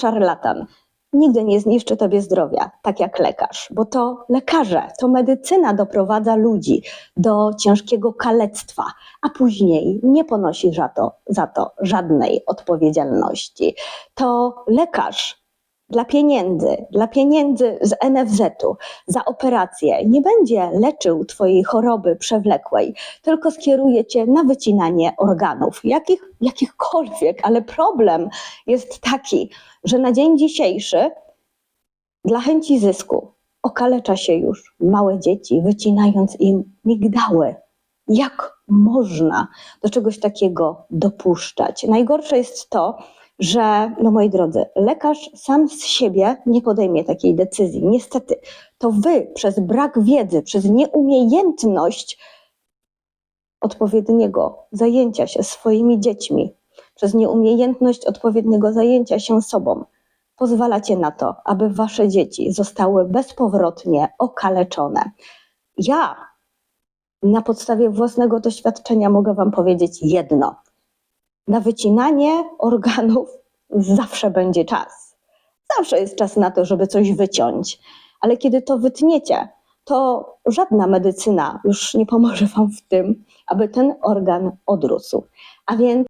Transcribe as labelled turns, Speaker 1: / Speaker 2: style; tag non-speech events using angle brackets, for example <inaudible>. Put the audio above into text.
Speaker 1: szarlatan nigdy nie zniszczy tobie zdrowia, tak jak lekarz, bo to lekarze, to medycyna doprowadza ludzi do ciężkiego kalectwa, a później nie ponosi za to, za to żadnej odpowiedzialności. To lekarz dla pieniędzy, dla pieniędzy z NFZ-u za operację nie będzie leczył twojej choroby przewlekłej, tylko skieruje cię na wycinanie organów, jakich, jakichkolwiek, ale problem jest taki, że na dzień dzisiejszy dla chęci zysku okalecza się już małe dzieci, wycinając im migdały. Jak można do czegoś takiego dopuszczać? Najgorsze jest to, że, no moi drodzy, lekarz sam z siebie nie podejmie takiej decyzji. Niestety, to wy przez brak wiedzy, przez nieumiejętność odpowiedniego zajęcia się swoimi dziećmi, przez nieumiejętność odpowiedniego zajęcia się sobą, pozwalacie na to, aby wasze dzieci zostały bezpowrotnie okaleczone. Ja na podstawie własnego doświadczenia mogę wam powiedzieć jedno. Na wycinanie organów <laughs> zawsze będzie czas. Zawsze jest czas na to, żeby coś wyciąć. Ale kiedy to wytniecie, to żadna medycyna już nie pomoże wam w tym, aby ten organ odrósł. A więc